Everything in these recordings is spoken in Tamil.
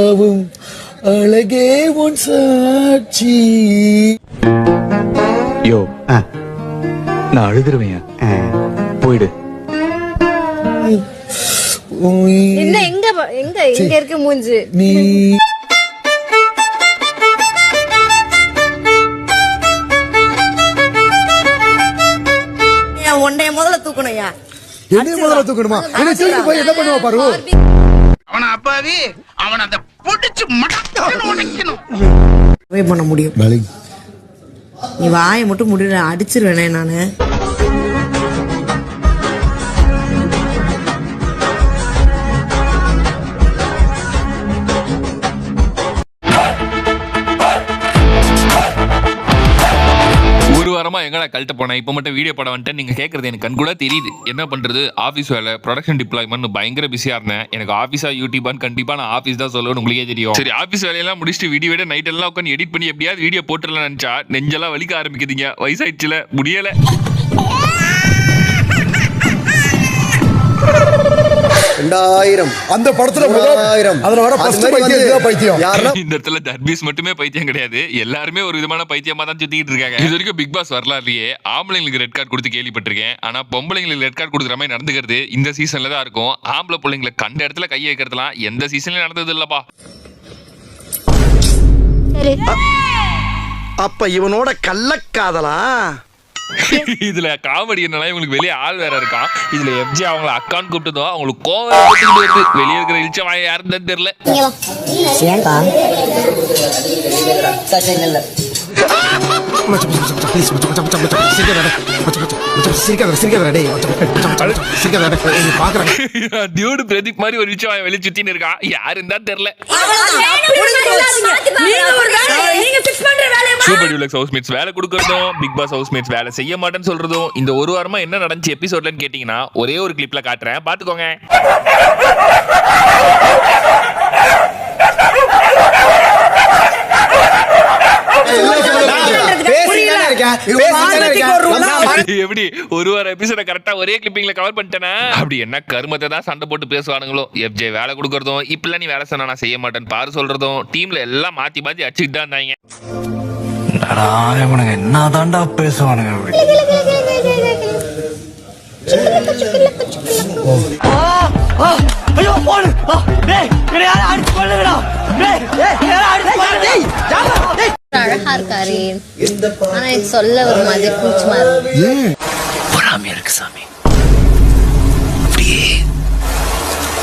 ஆவும் அழகே உன் சாட்சி. யோ. நான் அழுதுருவேன். போயிடு. உய், என்ன எங்க எங்க? எங்க இருக்கு மூஞ்சு. நீ. ஒன்றைய முதல்ல தூக்கணும்யா என்னைய முதல்ல தூக்கணுமா? என்ன தூக்கி போய் என்ன பண்ணுவா பாரு? அவன அப்பாவி? அவன் அந்த புடிச்சு மடக்கணும் பண்ண முடியும். நீ வாயை மட்டும் முடியல அடிச்சிருவேனே நானு. வாரமாக எங்கடா கழட்ட போனேன். இப்போ மட்டும் வீடியோ படம் வந்துட்டு நீங்கள் கேட்குறது எனக்கு கண் கூட தெரியுது. என்ன பண்ணுறது ஆஃபீஸ் வேலை ப்ரொடக்ஷன் டிப்ளாய்மெண்ட் பயங்கர பிஸியாக இருந்தேன். எனக்கு ஆஃபீஸாக யூடியூபான்னு கண்டிப்பாக நான் ஆஃபீஸ் தான் சொல்லணும்னு உங்களுக்கே தெரியும். சரி ஆஃபீஸ் வேலையெல்லாம் முடிச்சுட்டு வீடியோ விட நைட் எல்லாம் உட்காந்து எடிட் பண்ணி எப்படியாவது வீடியோ போட்டுடலாம் நினச்சா நெஞ்செல்லாம் வலிக்க ஆரம்பிக்குதுங்க. வயசாயிடுச்சுல முடியலை. ரெண்டாயிரம். அந்த படத்துல மூவாயிரம். அதுல வர ஃபர்ஸ்ட் பைத்தியம் பைத்தியம். யாருன்னா இந்த இடத்துல தர்பீஸ் மட்டுமே பைத்தியம் கிடையாது. எல்லாருமே ஒரு விதமான பைத்தியமா தான் சுத்திட்டு இருக்காங்க. இது வரைக்கும் பிக் பாஸ் வரலாறுலயே ஆம்பளைங்களுக்கு ரெட் கார்டு கொடுத்து கேள்விப்பட்டிருக்கேன். ஆனா பொம்பளைங்களுக்கு ரெட் கார்டு கொடுக்குற மாதிரி நடந்துக்கிறது இந்த சீசன்ல தான் இருக்கும். ஆம்பளை பிள்ளைங்களை கண்ட இடத்துல கை வைக்கிறதுலாம் எந்த சீசன்லயும் நடந்தது இல்லப்பா. அப்ப இவனோட கள்ளக்காதலா? இதுல காமெடி என்னன்னா இவங்களுக்கு வெளியே ஆள் வேற இருக்கான். இதுல எஃப்ஜி அவங்கள அக்கான்னு கூப்பிட்டதும் அவங்களுக்கு கோவம் வந்துட்டு வருது வெளியே இருக்கிற இழிச்ச வாய யாருன்னு தான் தெரியல ஏன்டா டியூடு பிரதீப் மாதிரி ஒரு வாய வெளியே சுத்தின்னு இருக்கான் யாருன்னு தான் தெரியல. சூப்பர் டியூலக்ஸ் ஹவுஸ்மேட்ஸ் வேலை கொடுக்கறதும் பிக் பாஸ் ஹவுஸ்மேட்ஸ் வேலை செய்ய மாட்டேன்னு சொல்றதும் இந்த ஒரு வாரமா என்ன நடந்துச்சு எபிசோட்லன்னு கேட்டீங்கன்னா ஒரே ஒரு கிளிப்ல காட்டுறேன். பாத்துக்கோங்க எப்படி ஒரு வாரம் எபிசோட கரெக்டா ஒரே கிளிப்பிங்ல கவர் பண்ணிட்டேனா அப்படி என்ன கருமத்தை தான் சண்டை போட்டு பேசுவானுங்களோ எஃப்ஜே வேலை கொடுக்கறதும் இப்பெல்லாம் நீ வேலை சொன்னா நான் செய்ய மாட்டேன்னு பாரு சொல்றதும் டீம்ல எல்லாம் மாத்தி மாத்தி அடிச்சுட்டு தான் இருந்தாங்க இவனுங்க என்ன தாண்டா பேசுவானுங்க அப்படி அழகா இருக்காரு ஆனா சொல்ல ஒரு மாதிரி கூச்சமா இருக்கு. பொறாமையா இருக்கு சாமி. அப்படியே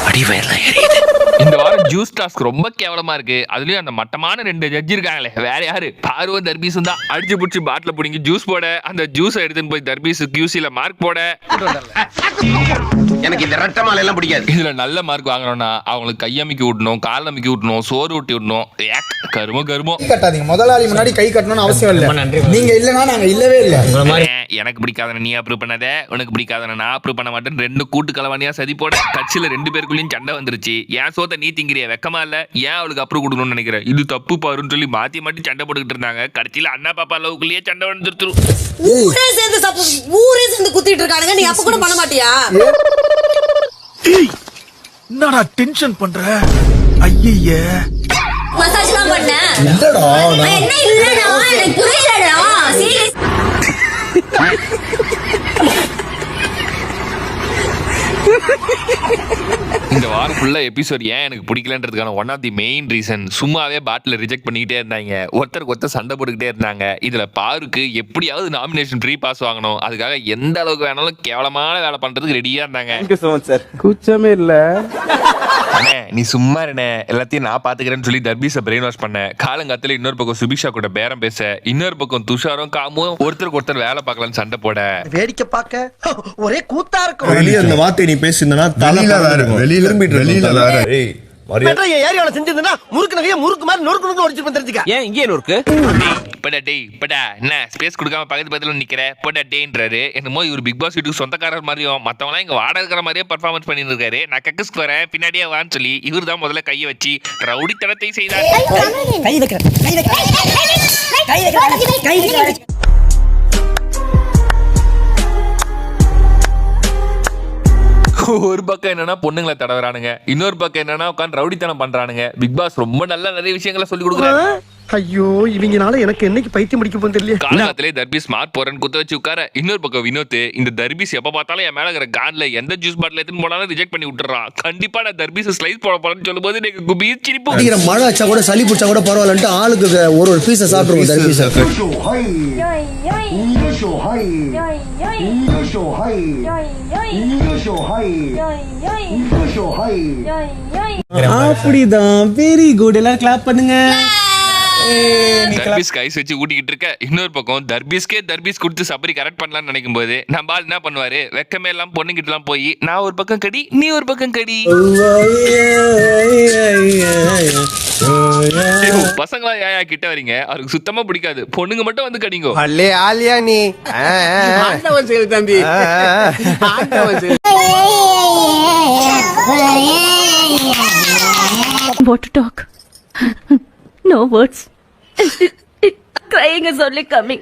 அடிவயர்லாம் எரியுது. இந்த வாரம் ஜூஸ் டாஸ்க் ரொம்ப கேவலமா இருக்கு. அதுலயும் அந்த மட்டமான ரெண்டு ஜட்ஜி இருக்காங்களே. வேற யாரு? பார்வன் தர்பீஸும் தான். அடிச்சு புடிச்சு பாட்டில புடிங்கி ஜூஸ் போட அந்த ஜூஸை எடுத்துன்னு போய் தர்பீஸ் கியூசில மார்க் போட. எனக்கு இந்த ரெட்ட மாலை எல்லாம் பிடிக்காது. இதுல நல்ல மார்க் வாங்கணும்னா அவங்களுக்கு கையமைக்கி விடணும் கால் அமைக்கி விடணும் சோறு ஊட்டி விடணும். கரும கருமம் கட்டாதீங்க. முதலாளி முன்னாடி கை கட்டணும்னு அவசியம் இல்ல. நீங்க இல்லனா நாங்க இல்லவே இல்ல. எனக்கு பிடிக்காதன நீ அப்ரூவ் பண்ணாத உனக்கு பிடிக்காதன நான் அப்ரூவ் பண்ண மாட்டேன் ரெண்டு கூட்டு கலவாணியா சதி போட கட்சியில ரெண்டு பேருக்குள்ளயும் சண்டை வந்துருச்சு. ஏன் சோத்த நீ திங்கிறிய? வெக்கமா இல்ல? ஏன் அவளுக்கு அப்ரூவ் கொடுக்கணும்னு நினைக்கிறேன் இது தப்பு பாருன்னு சொல்லி மாத்தி மாத்தி சண்டை போட்டுக்கிட்டு இருந்தாங்க. கடைசியில அண்ணா பாப்பா லவுக்குள்ளேயே சண்டை வந்துருச்சு ஊரே சேர்ந்து சப்பு ஊரே சேர்ந்து குத்திட்டு இருக்கானுங்க. நீ அப்ப கூட பண்ண மாட்டியா? என்னடா டென்ஷன் பண்ற? ஐயே மசாஜ் தான் பண்ணேன். இல்லடா என்ன இல்லடா? எனக்கு புரியலடா. சீரியஸ் இந்த வாரம் ஃபுல்லா எபிசோட் ஏன் எனக்கு பிடிக்கலன்றதுக்கான one of the main reason சும்மாவே பாட்டில் ரிஜெக்ட் பண்ணிக்கிட்டே இருந்தாங்க. ஒருத்தருக்கு ஒருத்தர் சண்டை போட்டுக்கிட்டே இருந்தாங்க. இதுல பாருக்கு எப்படியாவது நாமினேஷன் ஃப்ரீ பாஸ் வாங்கணும். அதுக்காக எந்த அளவுக்கு வேணாலும் கேவலமான வேலை பண்றதுக்கு ரெடியா இருந்தாங்க. கூச்சமே இல்ல. அண்ணே நீ சும்மா இருண்ணே எல்லாத்தையும் நான் பாத்துக்கிறேன்னு சொல்லி தர்பீஸை பிரெயின் வாஷ் பண்ணேன் காலங்காத்துல இன்னொரு பக்கம் சுபிக்ஷா கூட பேரம் பேச இன்னொரு பக்கம் துஷாரும் காமும் ஒருத்தருக்கு ஒருத்தர் வேலை பார்க்கலாம்னு சண்டை போட. வேடிக்கை பார்க்க ஒரே கூத்தா இருக்கும். வெளியே அந்த வார்த்தை நீ பேசியிருந்தனா வெளியில வேற வெளியில வெளியில வேற. மரியாதை. ஏரியாவில செஞ்சிருந்தா முறுக்கு நகைய முறுக்கு மாதிரி நொறுக்கு நொறுக்கு உடச்சிருப்பேன் தெரிஞ்சுக்க. ஏன் இங்கே நூறுக்கு? படா டேய் படா. என்ன ஸ்பேஸ் கொடுக்காம பக்கத்து பக்கத்துல நிக்கிற? படா டேன்றாரு என்னமோ இவர் பிக் பாஸ் வீட்டுக்கு சொந்தக்காரர் மாதிரியும் மத்தவங்களாம் இங்க வாடகை இருக்கிற மாதிரியே பர்ஃபார்மன்ஸ் பண்ணிட்டு இருக்காரு நான் கக்கஸ்க்கு வரேன் பின்னாடியே வான்னு சொல்லி இவர் தான் முதல்ல கையை வச்சு செய்தார். கை கை கை வைக்கிறேன். கை வைக்கிறேன் ஒரு பக்கம் என்னன்னா பொண்ணுங்களை தடவுறானுங்க இன்னொரு பக்கம் என்னன்னா உட்காந்து ரவுடித்தனம் பண்றானுங்க. பிக் பாஸ் ரொம்ப நல்ல நிறைய விஷயங்களை சொல்லி கொடுக்குறாரு. ஐயோ இவங்கனால எனக்கு என்னைக்கு பைத்தியம் முடிக்க போகுது தெரியல காலகாலத்திலே தர்பீஸ் ஸ்மார்ட் போறேன்னு குத்த வச்சு உட்கார. இன்னொரு பக்கம் வினோத் இந்த தர்பீஸ் எப்ப பார்த்தாலும் என் மேல இருக்கிற கான்ல எந்த ஜூஸ் பாட்டில் எடுத்துன்னு போனாலும் ரிஜெக்ட் பண்ணி விட்டுறான் கண்டிப்பா நான் தர்பீஸ் ஸ்லைஸ் போட போறேன்னு சொல்லும்போது எனக்கு குபி சிரிப்பு அடிக்கிற மழை வச்சா கூட சளி பிடிச்சா கூட பரவாயில்லன்ட்டு ஆளுக்கு ஒரு ஒரு பீஸை சாப்பிடுவோம் தர்பீஸை. அப்படிதான். வெரி குட் எல்லாரும் கிளாப் பண்ணுங்க. தர்பீஸ் கைஸ் வச்சு ஊட்டிக்கிட்டு இருக்க. இன்னொரு பக்கம் தர்பீஸ்க்கே தர்பீஸ் கொடுத்து சபரி கரெக்ட் பண்ணலாம்னு நினைக்கும் போது நம்ம ஆள் என்ன பண்ணுவாரு? வெக்கமே எல்லாம் பொண்ணுங்கிட்ட எல்லாம் போய் நான் ஒரு பக்கம் கடி நீ ஒரு பக்கம் கடி. பசங்களா ஏயா கிட்ட வரீங்க? அவருக்கு சுத்தமா பிடிக்காது. பொண்ணுங்க மட்டும் வந்து கடிங்கோ. பல்லே ஆலியா நீ. தம்பி. What to talk? no words. Crying is only coming.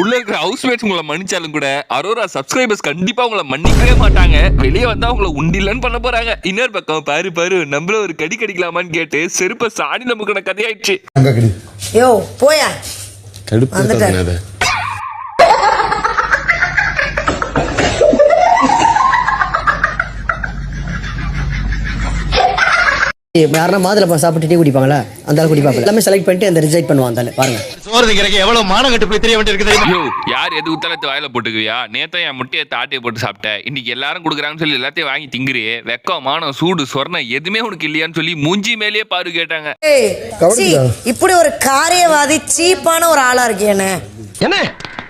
உள்ள இருக்கிற ஹவுஸ் மேட்ஸ் உங்களை மன்னிச்சாலும் கூட அரோரா சப்ஸ்கிரைபர்ஸ் கண்டிப்பா உங்களை மன்னிக்கவே மாட்டாங்க. வெளியே வந்தா உங்களை உண்டில்லன்னு பண்ண போறாங்க. இன்னொரு பக்கம் பாரு பாரு நம்மள ஒரு கடி கடிக்கலாமான்னு கேட்டு செருப்ப சாடி நமக்கு கதையாயிடுச்சு. யோ போயா. തടുപ്പ് யாருன்னா மாதுளை பழம் சாப்பிட்டு டீ குடிப்பாங்களா? அந்த ஆள் குடிப்பாங்க எல்லாமே செலக்ட் பண்ணிட்டு அந்த ரிஜெக்ட் பண்ணுவான் அந்த பாருங்க. சோறு திங்கிறக்கு எவ்வளவு மானங்கட்டு போய் தெரிய வேண்டியிருக்கு யார் எது உத்தலத்து வாயில போட்டுக்குவியா? நேத்த என் முட்டையை தாட்டியை போட்டு சாப்பிட்டேன் இன்னைக்கு எல்லாரும் கொடுக்குறாங்கன்னு சொல்லி எல்லாத்தையும் வாங்கி திங்குறியே. வெக்கம் மானம் சூடு சொர்ணம் எதுவுமே உனக்கு இல்லையான்னு சொல்லி மூஞ்சி மேலேயே பாரு கேட்டாங்க. இப்படி ஒரு காரியவாதி சீப்பான ஒரு ஆளா இருக்கேன்னு என்ன?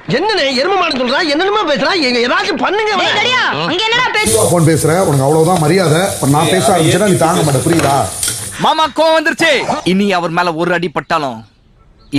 என்னண்ணே எருமமான சொல்றா என்னென்னமா பேசுறா எங்க ஏதாச்சும் பண்ணுங்க அங்க என்னடா பேச்சு போன் பேசுற உனக்கு அவ்வளவுதான் மரியாதை. நான் பேச ஆரம்பிச்சேன்னா நீ தாங்க மாட்டே புரியுதா? மாமா கோவம் வந்துருச்சு. இனி அவர் மேல ஒரு அடி பட்டாலும்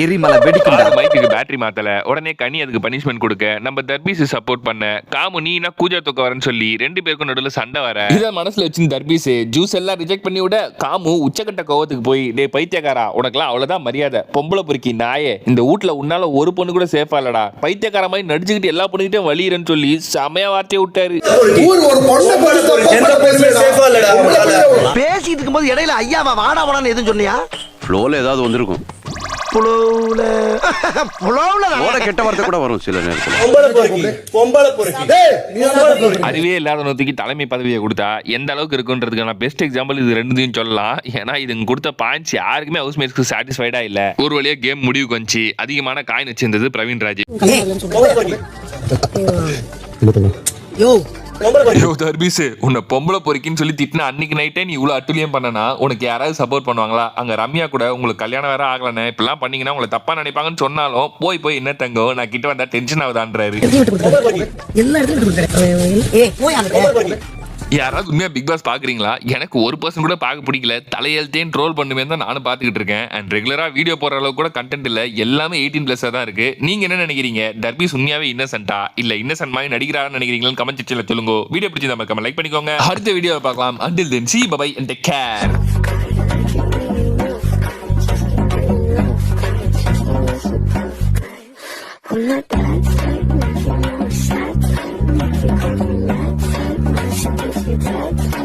எரிமலை வெடிக்கும் மைக்குக்கு பேட்டரி மாத்தல. உடனே கனி அதுக்கு பனிஷ்மெண்ட் கொடுக்க. நம்ம தர்பீஸ் சப்போர்ட் பண்ண. காமு நீ என்ன கூஜா தூக்க வரேன்னு சொல்லி ரெண்டு பேருக்கும் நடுவில் சண்டை வர. இதை மனசுல வச்சு தர்பீஸ் ஜூஸ் எல்லாம் ரிஜெக்ட் பண்ணி விட காமு உச்சக்கட்ட கோவத்துக்கு போய் டே பைத்தியக்காரா உனக்குலாம் அவ்வளவுதான் மரியாதை. பொம்பளை பொறுக்கி நாயே. இந்த வீட்ல உன்னால ஒரு பொண்ணு கூட சேஃபா இல்லடா. பைத்தியக்கார மாதிரி நடிச்சுக்கிட்டு எல்லா பொண்ணுகிட்டயும் வலியுறன்னு சொல்லி செமையா வார்த்தையை விட்டாரு. ஊர் ஒரு பொண்ணை பேசிட்டு இருக்கும்போது இடையில ஐயாவா வாடா வாடான்னு எதுவும் சொன்னியா? ஃப்ளோல ஏதாவது வந்திருக்கும். புலவுல. புலவுல ஓட கெட்ட வார்த்தை கூட வரும் சில நேரத்துல. அறிவே இல்லாத நோத்திக்கு தலைமை பதவியை கொடுத்தா எந்த அளவுக்கு இருக்குன்றதுக்கான பெஸ்ட் எக்ஸாம்பிள் இது ரெண்டுத்தையும் சொல்லலாம். ஏன்னா இதுங்க கொடுத்த பாயிண்ட்ஸ் யாருக்குமே ஹவுஸ் மேட்ஸ்க்கு சாட்டிஸ்ஃபைடா இல்ல. ஒரு வழியா கேம் முடிவுக்கு வந்துச்சு அதிகமான காயின் வச்சிருந்தது பிரவீன் ராஜ். யோ ஐயோ தர்பீஸ் உன்னை பொம்பளை பொறுக்கின்னு சொல்லி திட்டின அன்னைக்கு நைட்டே நீ இவ்வளவு அட்டுலியம் பண்ணனா உனக்கு யாராவது சப்போர்ட் பண்ணுவாங்களா? அங்க ரம்யா கூட உங்களுக்கு கல்யாணம் வேற ஆகலண்ணே இப்படிலாம் பண்ணீங்கன்னா உங்களை தப்பா நினைப்பாங்கன்னு சொன்னாலும் போய் போய் என்ன தங்கம் நான் கிட்ட வந்தா டென்ஷன் ஆகுதான்றாரு. யாராவது உண்மையாக பிக் பாஸ் பார்க்குறீங்களா எனக்கு ஒரு பர்சன் கூட பார்க்க பிடிக்கல. தலையெழுத்தையும் ட்ரோல் பண்ணுமே தான் நானும் பார்த்துக்கிட்டு இருக்கேன். அண்ட் ரெகுலராக வீடியோ போடுற அளவுக்கு கூட கண்டென்ட் இல்லை. எல்லாமே எயிட்டீன் ப்ளஸ்ஸாக தான் இருக்குது நீங்கள் என்ன நினைக்கிறீங்க? டர்பீஸ் உண்மையாகவே இன்னசென்ட்டா இல்லை இன்னசென்ட் மாதிரி நடிக்கிறான்னு நினைக்கிறீங்களான்னு கமெண்ட் செக்ஷனில் சொல்லுங்க. வீடியோ பிடிச்சி நம்ம லைக் பண்ணிக்கோங்க. அடுத்த வீடியோவை பார்க்கலாம். Until then see bye and take care I'm not you touch.